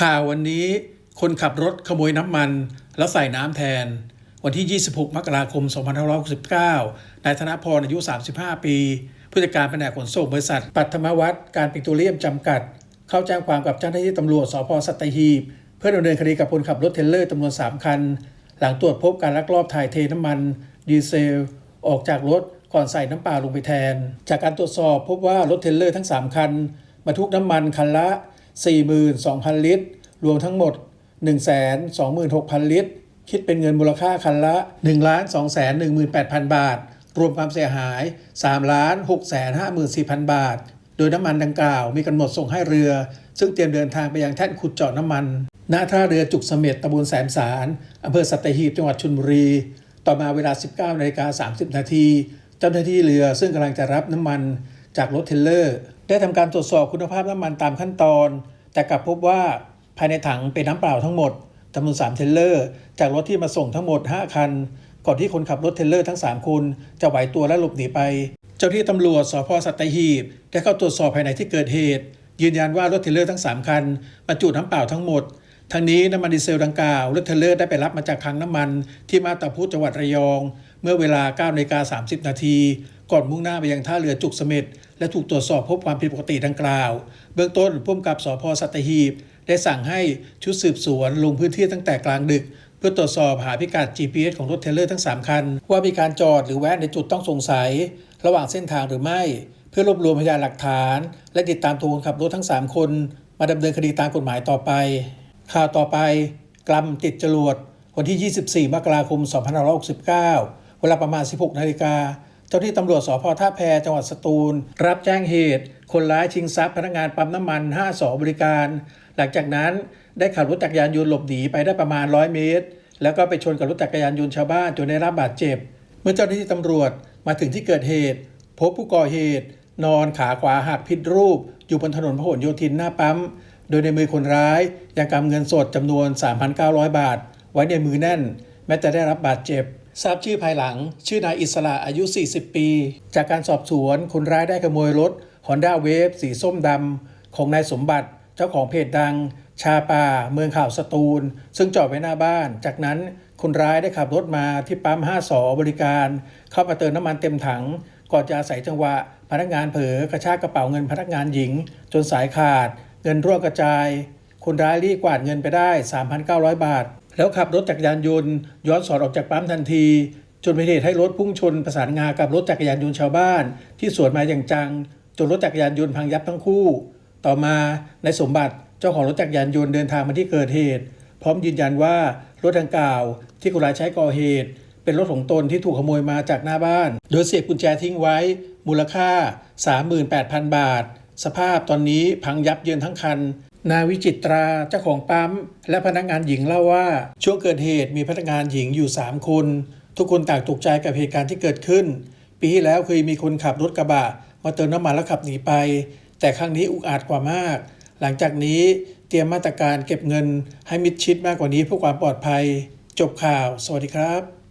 ข่าววันนี้คนขับรถขโมยน้ำมัน แล้วใส่น้ำแทน วันที่ 26 มกราคม 2569 นายธนพรอายุ 35 ปี ผู้จัดการแผนกขนส่งบริษัท ปัทมวัฒน์การปิโตรเลียมจำกัด เข้าแจ้งความกับเจ้าหน้าที่ตำรวจสพสัตหีบ เพื่อดำเนินคดีกับคนขับรถเทลเลอร์จำนวน 3 คัน หลังตรวจพบการลักลอบถ่ายเทน้ำมัน ดีเซล ออกจากรถก่อนใส่น้ำเปล่าลงไปแทน จากการตรวจสอบพบว่ารถเทลเลอร์ทั้ง 3 คันบรรทุกน้ำมันคันละ 42,000 ลิตร รวมทั้งหมด 126,000 ลิตร คิดเป็นเงินมูลค่าคันละ 1 2 1 8 0 0 0 บาท รวมความเสียหาย 3 6 5 4 0 0 0 บาท โดยน้ำมันดังกล่าวมีกำหนดส่งให้เรือ ซึ่งเตรียมเดินทางไปยังแท่นขุดเจาะน้ำมันณท่าเรือจุกเสม็ดตำบลแสมสารอำเภอสัตหีบจังหวัดชลบุรี ต่อมาเวลา 19นาฬิกา30 นาทีเจ้าหน้าที่เรือซึ่งกำลังจะรับน้ำมันจากรถเทรลเลอร์ ได้ทำการตรวจสอบคุณภาพน้ำมันตามขั้นตอน แต่กลับพบว่าภายในถังเป็นน้ำเปล่าทั้งหมดจำนวน3เทรลเลอร์ จากรถที่มาส่งทั้งหมด 5 คัน ก่อนที่คนขับรถเทรลเลอร์ทั้ง 3 คนจะไหวตัวและหลบหนีไป เจ้าที่ตำรวจสพสัตหีบได้เข้าตรวจสอบภายในที่เกิดเหตุ ยืนยันว่ารถเทรลเลอร์ทั้ง 3 คันบรรจุน้ำเปล่าทั้งหมด ทั้งนี้น้ำมันดีเซลดังกล่าวรถเทรลเลอร์ได้ไปรับมาจากคลังน้ำมันที่มาตาพุธจังหวัดระยอง เมื่อเวลา9นาฬิกา30 นาที ก่อนมุ่งหน้าไปยังท่าเรือจุกเสม็ดและถูกตรวจสอบพบความผิดปกติดังกล่าว เบื้องต้นผู้กำกับสพสัตหีบ ได้สั่งให้ชุดสืบสวนลงพื้นที่ตั้งแต่กลางดึก เพื่อตรวจสอบหาพิกัด GPS ของรถเทเลอร์ทั้ง 3 คัน ว่ามีการจอดหรือแวะในจุดต้องสงสัย ระหว่างเส้นทางหรือไม่ เพื่อรวบรวมพยานหลักฐาน และติดตามตัวคนขับรถทั้ง 3 คน มาดำเนินคดีตามกฎหมายต่อไป ข่าวต่อไป กลัมติดจรวดวันที่ 24 มกราคม 2569 เวลาประมาณ 16 นาฬิกา เจ้าที่ตำรวจสพท่าแพจังหวัดสตูล รับแจ้งเหตุ คนร้ายชิงทรัพย์พนักงานปั๊มน้ำมัน5สอบริการ หลังจากนั้นได้ขับรถจักรยานยนต์หลบหนีไปได้ประมาณ 100 เมตร แล้วก็ไปชนกับรถจักรยานยนต์ชาวบ้านจนได้รับบาดเจ็บ เมื่อเจ้าหน้าที่ตำรวจมาถึงที่เกิดเหตุ พบผู้ก่อเหตุ นอนขาขวาหักผิดรูป อยู่บนถนนพหลโยธินหน้าปั๊ม โดยในมือคนร้ายยังกำเงินสดจำนวน 3,900 บาท ไว้ในมือแน่น แม้จะได้รับบาดเจ็บ ทราบชื่อภายหลัง ชื่อนายอิสระอายุ 40 ปี จากการสอบสวนคนร้ายได้ขโมยรถ Honda Wave สีส้มดำของนายสมบัติเจ้าของเพจดัง ชาป่า เมืองข่าวสตูล ซึ่งจอดไว้หน้าบ้าน จากนั้นคนร้ายได้ขับรถมาที่ปั๊ม5สอบริการ เข้ามาเติมน้ำมันเต็มถัง ก่อนจะอาศัยจังหวะ พนักงานเผลอกระชากกระเป๋าเงินพนักงานหญิง จนสายขาด เงินร่วงกระจาย คนร้ายรีบกวาดเงินไปได้ 3,900 บาท แล้วขับรถจักรยานยนต์ ย้อนสอนออกจากปั๊มทันที จนเป็นเหตุให้รถพุ่งชนประสานงากับรถจักรยานยนต์ชาวบ้าน ที่สวนมาอย่างจัง จนรถจักรยานยนต์พังยับทั้งคู่ ต่อมาในสมบัติเจ้าของรถจักรยานยนต์เดินทางมาที่เกิดเหตุ พร้อมยืนยันว่ารถดังกล่าว ที่คนร้ายใช้ก่อเหตุ เป็นรถของตนที่ถูกขโมยมาจากหน้าบ้าน โดยเสียบกุญแจทิ้งไว้ มูลค่า 38,000 บาท สภาพตอนนี้พังยับเยินทั้งคัน นายวิจิตราเจ้าของปั๊ม และพนักงานหญิงเล่าว่า ช่วงเกิดเหตุมีพนักงานหญิงอยู่ 3 คน ทุกคนต่างตกใจกับเหตุการณ์ที่เกิดขึ้น ปีที่แล้วเคยมีคนขับรถกระบะมาเติมน้ำมันแล้วขับหนีไป แต่ครั้งนี้อุกอาจกว่ามาก หลังจากนี้เตรียมมาตรการเก็บเงินให้มิดชิดมากกว่านี้เพื่อความปลอดภัย จบข่าว สวัสดีครับ